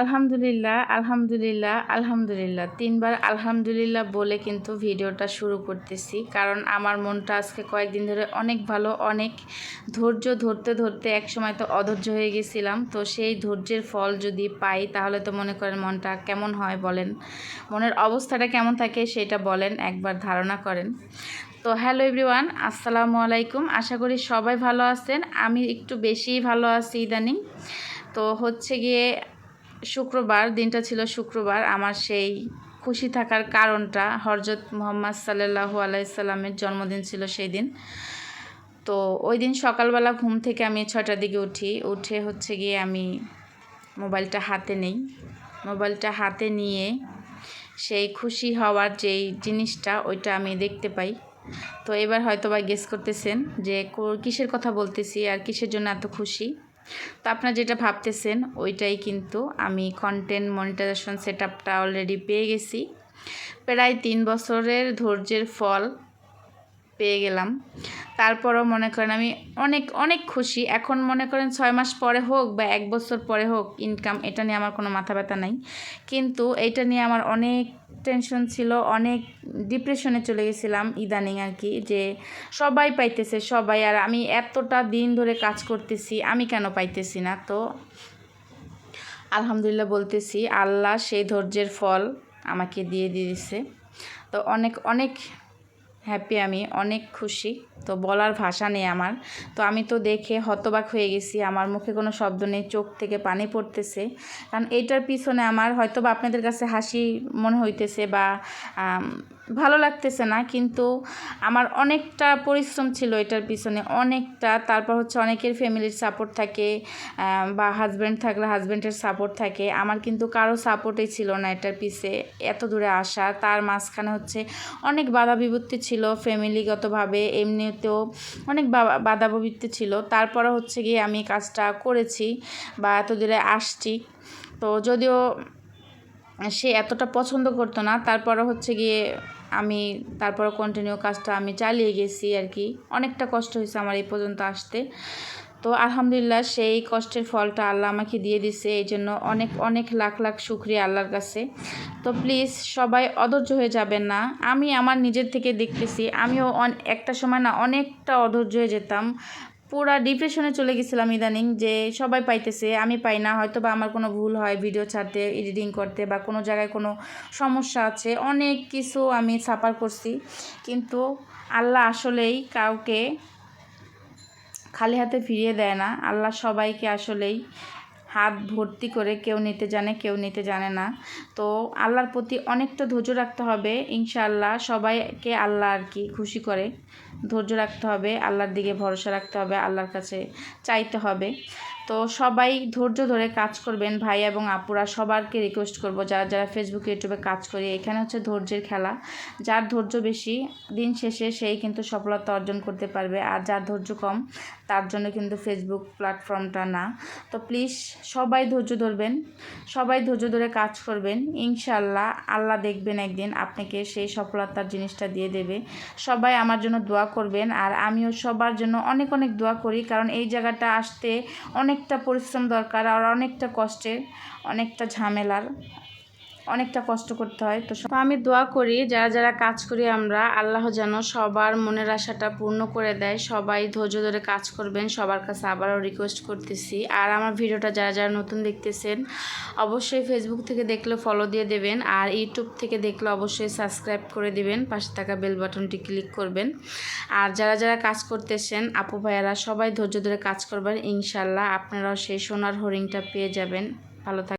আলহামদুলিল্লাহ আলহামদুলিল্লাহ আলহামদুলিল্লাহ। তিনবার আলহামদুলিল্লাহ বলে কিন্তু ভিডিওটা শুরু করতেছি। কারণ আমার মনটা আজকে কয়েকদিন ধরে অনেক ভালো, অনেক ধৈর্য ধরতে ধরতে এক সময় তো অধৈর্য হয়ে গেছিলাম। তো সেই ধৈর্যের ফল যদি পাই, তাহলে তো মনে করেন মনটা কেমন হয় বলেন? মনের অবস্থাটা কেমন থাকে সেটা বলেন, একবার ধারণা করেন। তো হ্যালো এভরিওয়ান, আসসালামু আলাইকুম। আশা করি সবাই ভালো আছেন। আমি একটু বেশিই ভালো আছি ইদানিং। তো হচ্ছে গিয়ে শুক্রবার, দিনটা ছিল শুক্রবার, আমার সেই খুশি থাকার কারণটা হরজত মোহাম্মদ সাল্লাহু আলাইসাল্লামের জন্মদিন ছিল সেই দিন। তো ওই দিন সকালবেলা ঘুম থেকে আমি ছটার দিকে উঠি, উঠে হচ্ছে গিয়ে আমি মোবাইলটা হাতে নেই। মোবাইলটা হাতে নিয়ে সেই খুশি হওয়ার যেই জিনিসটা, ওইটা আমি দেখতে পাই। তো এবার হয়তো বা গেস করতেছেন যে কিসের কথা বলতেছি আর কিসের জন্য এত খুশি? তো আপনারা যেটা ভাবতেছেন, ওইটাই কিন্তু আমি কন্টেন্ট মনিটাইজেশন সেট আপটা অলরেডি পেয়ে গেছি। প্রায় তিন বছরের ধৈর্যের ফল পেয়ে গেলাম। তারপরও মনে করেন আমি অনেক অনেক খুশি। এখন মনে করেন ছয় মাস পরে হোক বা এক বছর পরে হোক ইনকাম এটা নিয়ে আমার কোনো মাথা ব্যথা নাই। কিন্তু এটা নিয়ে আমার অনেক টেনশন ছিল, অনেক ডিপ্রেশনে চলে গেছিলাম ইদানিং আর কি যে সবাই পাইতেছে সবাই, আর আমি এতটা দিন ধরে কাজ করতেছি, আমি কেন পাইতেছি না? তো আলহামদুলিল্লাহ বলতেছি, আল্লাহ সেই ধৈর্যের ফল আমাকে দিয়ে দিয়েছে। তো অনেক অনেক হ্যাপি, আমি অনেক খুশি। তো বলার ভাষা নেই আমার। তো আমি তো দেখে হতবাক হয়ে গেছি। আমার মুখে কোনো শব্দ নেই, চোখ থেকে পানি পড়তেছে। কারণ এইটার পিছনে আমার হয়তো বা আপনাদের কাছে হাসি মনে হইতেছে বা ভালো লাগতেছে না, কিন্তু আমার অনেকটা পরিশ্রম ছিল এটার পিছনে, অনেকটা। তারপর হচ্ছে অনেকের ফ্যামিলির সাপোর্ট থাকে বা হাজব্যান্ড থাকলে হাজব্যান্ডের সাপোর্ট থাকে। আমার কিন্তু কারও সাপোর্টই ছিল না এটার পিছে, এত দূরে আসা। তার মাঝখানে হচ্ছে অনেক বাধা বিপত্তি ছিল ফ্যামিলিগতভাবে এমনিতেও অনেক বাধা বিপত্তি ছিল। তারপরে হচ্ছে গিয়ে আমি কাজটা করেছি বা এত দূরে আসছি। তো যদিও সে এতটা পছন্দ করতো না, তারপরে হচ্ছে গিয়ে আমি তারপর কন্টিনিউ কাজটা আমি চালিয়ে গেছি আর কি। অনেকটা কষ্ট হয়েছে আমার এই পর্যন্ত আসতে। তো আলহামদুলিল্লাহ সেই কষ্টের ফলটা আল্লাহ আমাকে দিয়ে দিছে, এই জন্য অনেক অনেক লাখ লাখ শুক্রিয়া আল্লাহর কাছে। তো প্লিজ সবাই অধৈর্য হয়ে যাবেন না। আমি আমার নিজের থেকে দেখতেছি, আমিও একটা সময় না অনেকটা অধৈর্য হয়ে যেতাম। পুরা ডিপ্রেশনে চলে গেছিলাম ইদানিং যে সবাই পাইতেছে, আমি পাই না হয়তো বা আমার কোনো ভুল হয় ভিডিও ছাড়তে এডিটিং করতে বা কোনো জায়গায় কোনো সমস্যা আছে, অনেক কিছু আমি সাফার করছি। কিন্তু আল্লাহ আসলেই কাউকে খালি হাতে ফিরিয়ে দেয় না, আল্লাহ সবাইকে আসলেই হাত ভর্তি করে কেউ নিতে জানে, কেউ নিতে জানে না। তো আল্লাহর প্রতি অনেকটা ধৈর্য রাখতে হবে, ইনশাআল্লাহ সবাইকে আল্লাহ আর কি খুশি করে। ধৈর্য রাখতে হবে, আল্লাহর দিকে ভরসা রাখতে হবে, আল্লাহর কাছে চাইতে হবে। তো সবাই ধৈর্য ধরে কাজ করবেন ভাই এবং আপুরা, সবারকে রিকোয়েস্ট করব যারা যারা ফেসবুকে ইউটিউবে কাজ করি। এখানে হচ্ছে ধৈর্যের খেলা। যার ধৈর্য বেশি দিন শেষে সেই কিন্তু সফলতা অর্জন করতে পারবে। আর যার ধৈর্য কম, তার জন্য কিন্তু ফেসবুক প্ল্যাটফর্মটা না। তো প্লিজ সবাই ধৈর্য ধরবেন, সবাই ধৈর্য ধরে কাজ করবেন। ইনশাল্লাহ আল্লাহ দেখবেন একদিন আপনাকে সেই সফলতার জিনিসটা দিয়ে দেবে। সবাই আমার জন্য দোয়া করবেন। আর আমিও সবার জন্য অনেক অনেক দোয়া করি। কারণ এই জায়গাটা আসতে অনেকটা পরিশ্রম দরকার আর অনেকটা কষ্টের অনেকটা ঝামেলার। অনেকটা কষ্ট করতে হয়। তো আমি দোয়া করি, যারা যারা কাজ করি আমরা, আল্লাহ যেন সবার মনের আশাটা পূর্ণ করে দেয়। সবাই ধৈর্য ধরে কাজ করবেন, সবার কাছে আবারও রিকোয়েস্ট করতেছি। আর আমার ভিডিওটা যারা যারা নতুন দেখতেছেন, অবশ্যই ফেসবুক থেকে দেখলে ফলো দিয়ে দেবেন। আর ইউটিউব থেকে দেখলে অবশ্যই সাবস্ক্রাইব করে দেবেন। পাশে থাকা বেল বাটনটি ক্লিক করবেন। আর যারা যারা কাজ করতেছেন, আপু ভাইয়ারা, সবাই ধৈর্য ধরে কাজ করবেন। ইনশাল্লাহ আপনারাও সেই সোনার হরিণটা পেয়ে যাবেন। ভালো থাক